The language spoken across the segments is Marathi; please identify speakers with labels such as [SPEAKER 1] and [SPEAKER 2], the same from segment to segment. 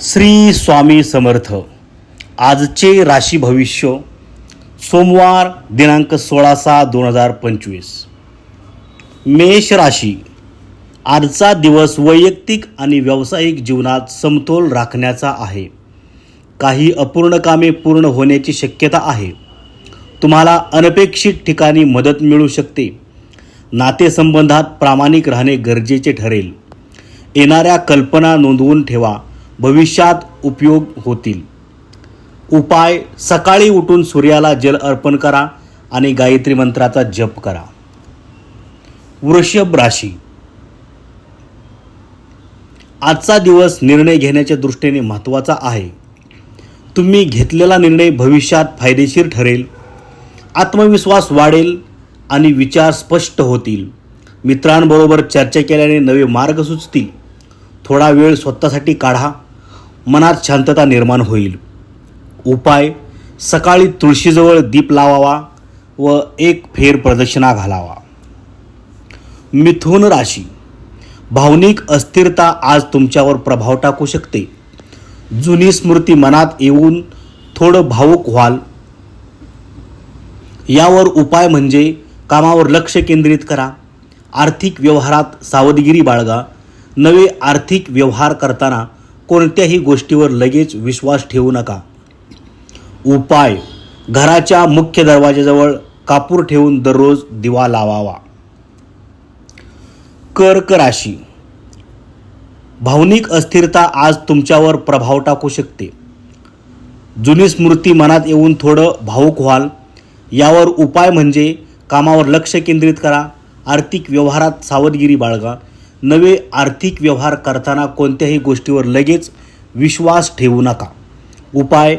[SPEAKER 1] श्री स्वामी समर्थ. आजचे राशी भविष्य सोमवार दिनांक सोळा सहा दोन हजार पंचवीस. मेष राशी आजचा दिवस वैयक्तिक आणि व्यावसायिक जीवनात समतोल राखण्याचा आहे. काही अपूर्ण कामे पूर्ण होण्याची शक्यता आहे. तुम्हाला अनपेक्षित ठिकाणी मदत मिळू शकते. नातेसंबंधात प्रामाणिक राहणे गरजेचे ठरेल. येणाऱ्या कल्पना नोंदवून ठेवा. भविष्यात उपयोग होतील. उपाय सकाळी उठून सूर्याला जल अर्पण करा आणि गायत्री मंत्राचा जप करा. वृषभ राशी. आजचा दिवस निर्णय घेण्याच्या दृष्टीने महत्त्वाचा आहे. तुम्ही घेतलेला निर्णय भविष्यात फायदेशीर ठरेल. आत्मविश्वास वाढेल आणि विचार स्पष्ट होतील. मित्रांबरोबर चर्चा केल्याने नवे मार्ग सुचतील. थोडा वेळ स्वतःसाठी काढा. मनात शांतता निर्माण होईल. उपाय सकाळी तुळशीजवळ दीप लावावा व एक फेर प्रदक्षिणा घालावा. मिथुन राशी. भावनिक अस्थिरता आज तुमच्यावर प्रभाव टाकू शकते. जुनी स्मृती मनात येऊन थोडं भावुक व्हाल. यावर उपाय म्हणजे कामावर लक्ष केंद्रित करा. आर्थिक व्यवहारात सावधगिरी बाळगा. नवे आर्थिक व्यवहार करताना कोणत्याही गोष्टीवर लगेच विश्वास ठेवू नका. उपाय. घराच्या मुख्य दरवाजाजवळ कापूर ठेवून दररोज दिवा लावावा. कर्क राशी. भावनिक अस्थिरता आज तुमच्यावर प्रभाव टाकू शकते. जुनी स्मृती मनात येऊन थोडं भावूक व्हाल. यावर उपाय म्हणजे कामावर लक्ष केंद्रित करा. आर्थिक व्यवहारात सावधगिरी बाळगा. नवे आर्थिक व्यवहार करताना कोणत्याही गोष्टीवर लगेच विश्वास ठेवू नका. उपाय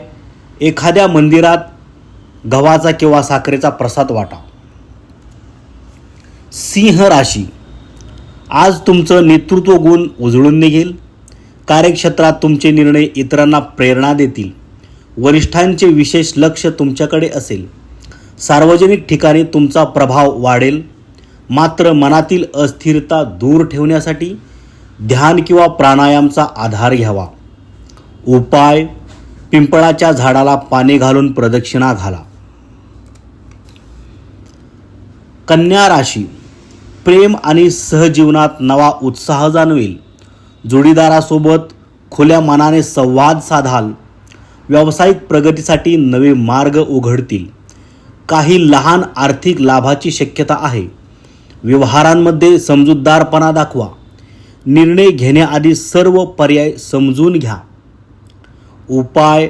[SPEAKER 1] एखाद्या मंदिरात गव्हाचा किंवा साखरेचा प्रसाद वाटा. सिंह राशी. आज तुमचं नेतृत्व गुण उजळून निघेल. कार्यक्षेत्रात तुमचे निर्णय इतरांना प्रेरणा देतील. वरिष्ठांचे विशेष लक्ष तुमच्याकडे असेल. सार्वजनिक ठिकाणी तुमचा प्रभाव वाढेल. मात्र मनातील अस्थिरता दूर ठेवण्यासाठी ध्यान किंवा प्राणायामचा आधार घ्यावा. उपाय पिंपळाच्या झाडाला पाणी घालून प्रदक्षिणा घाला. कन्या राशी प्रेम आणि सहजीवनात नवा उत्साह जाणवेल. जोडीदारासोबत खुल्या मनाने संवाद साधाल. व्यावसायिक प्रगतीसाठी नवे मार्ग उघडतील. काही लहान आर्थिक लाभाची शक्यता आहे. व्यवहारांमध्ये समजूतदारपणा दाखवा. निर्णय घेण्याआधी सर्व पर्याय समजून घ्या. उपाय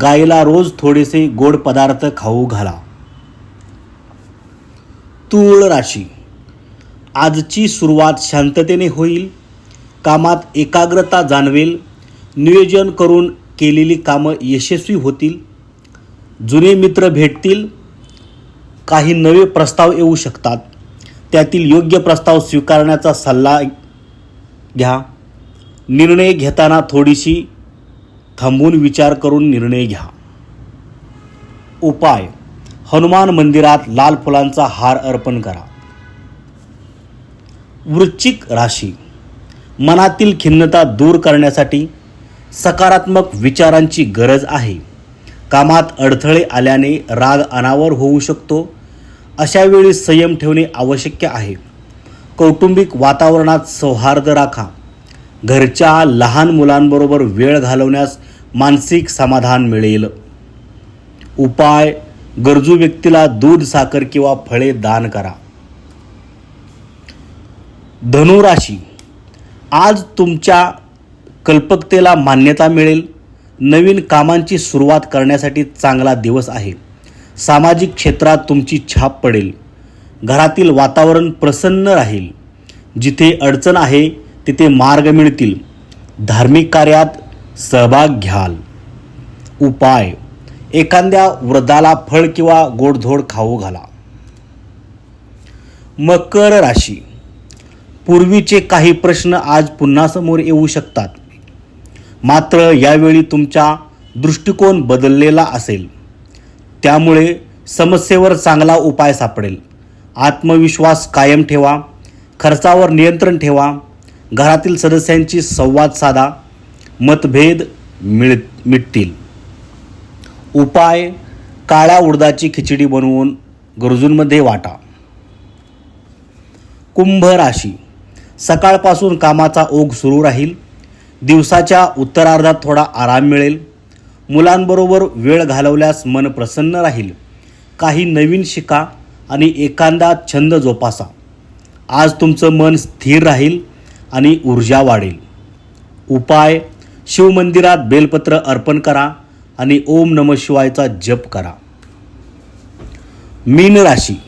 [SPEAKER 1] गायीला रोज थोडेसे गोड पदार्थ खाऊ घाला. तूळ राशी. आजची सुरुवात शांततेने होईल. कामात एकाग्रता जाणवेल. नियोजन करून केलेली कामं यशस्वी होतील. जुने मित्र भेटतील. काही नवे प्रस्ताव येऊ शकतात. त्यातील योग्य प्रस्ताव स्वीकारण्याचा सल्ला घ्या. निर्णय घेताना थोडीशी थांबून विचार करून निर्णय घ्या. उपाय. हनुमान मंदिरात लाल फुलांचा हार अर्पण करा. वृश्चिक राशी. मनातील खिन्नता दूर करण्यासाठी सकारात्मक विचारांची गरज आहे. कामात अडथळे आल्याने राग अनावर होऊ शकतो. अशावेळी संयम ठेवणे आवश्यक आहे. कौटुंबिक वातावरणात सौहार्द राखा. घरच्या लहान मुलांबरोबर वेळ घालवण्यास मानसिक समाधान मिळेल. उपाय गरजू व्यक्तीला दूध साखर किंवा फळे दान करा. धनुराशी. आज तुमच्या कल्पकतेला मान्यता मिळेल. नवीन कामांची सुरुवात करण्यासाठी चांगला दिवस आहे. सामाजिक क्षेत्रात तुमची छाप पडेल. घरातील वातावरण प्रसन्न राहील. जिथे अडचण आहे तिथे मार्ग मिळतील. धार्मिक कार्यात सहभाग घ्याल. उपाय. एखाद्या वृद्धाला फळ किंवा गोडधोड खाऊ घाला. मकर राशी. पूर्वीचे काही प्रश्न आज पुन्हा समोर येऊ शकतात. मात्र यावेळी तुमचा दृष्टिकोन बदललेला असेल. त्यामुळे समस्येवर चांगला उपाय सापडेल. आत्मविश्वास कायम ठेवा खर्चावर नियंत्रण ठेवा घरातील सदस्यांची संवाद साधा मतभेद मिळ मिटतील. उपाय काळ्या उडदाची खिचडी बनवून गरजूंमध्ये वाटा. कुंभ राशी. सकाळपासून कामाचा ओघ सुरू राहील. दिवसाच्या उत्तरार्धात थोडा आराम मिळेल. मुलांबरोबर वेळ घालवल्यास मन प्रसन्न राहील. काही नवीन शिका आणि एखादा छंद जोपासा. आज तुमचं मन स्थिर राहील आणि ऊर्जा वाढेल. उपाय शिवमंदिरात बेलपत्र अर्पण करा आणि ओम नम शिवायचा जप करा. मीन राशी.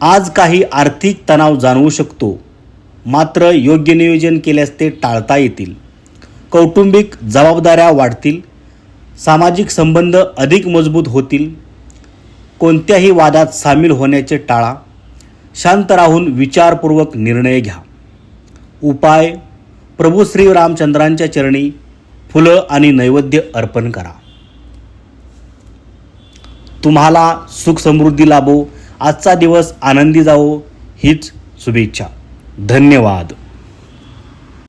[SPEAKER 1] आज काही आर्थिक तणाव जाणवू शकतो. मात्र योग्य नियोजन केल्यास ते टाळता येतील. कौटुंबिक जबाबदाऱ्या वाढतील. सामाजिक संबंध अधिक मजबूत होतील. कोणत्याही वादात सामील होण्याचे टाळा. शांत राहून विचारपूर्वक निर्णय घ्या. उपाय. प्रभू श्री रामचंद्रांच्या चरणी फुलं आणि नैवेद्य अर्पण करा. तुम्हाला सुख समृद्धी लाभो. आजचा दिवस आनंदी जावो. हीच शुभेच्छा. धन्यवाद.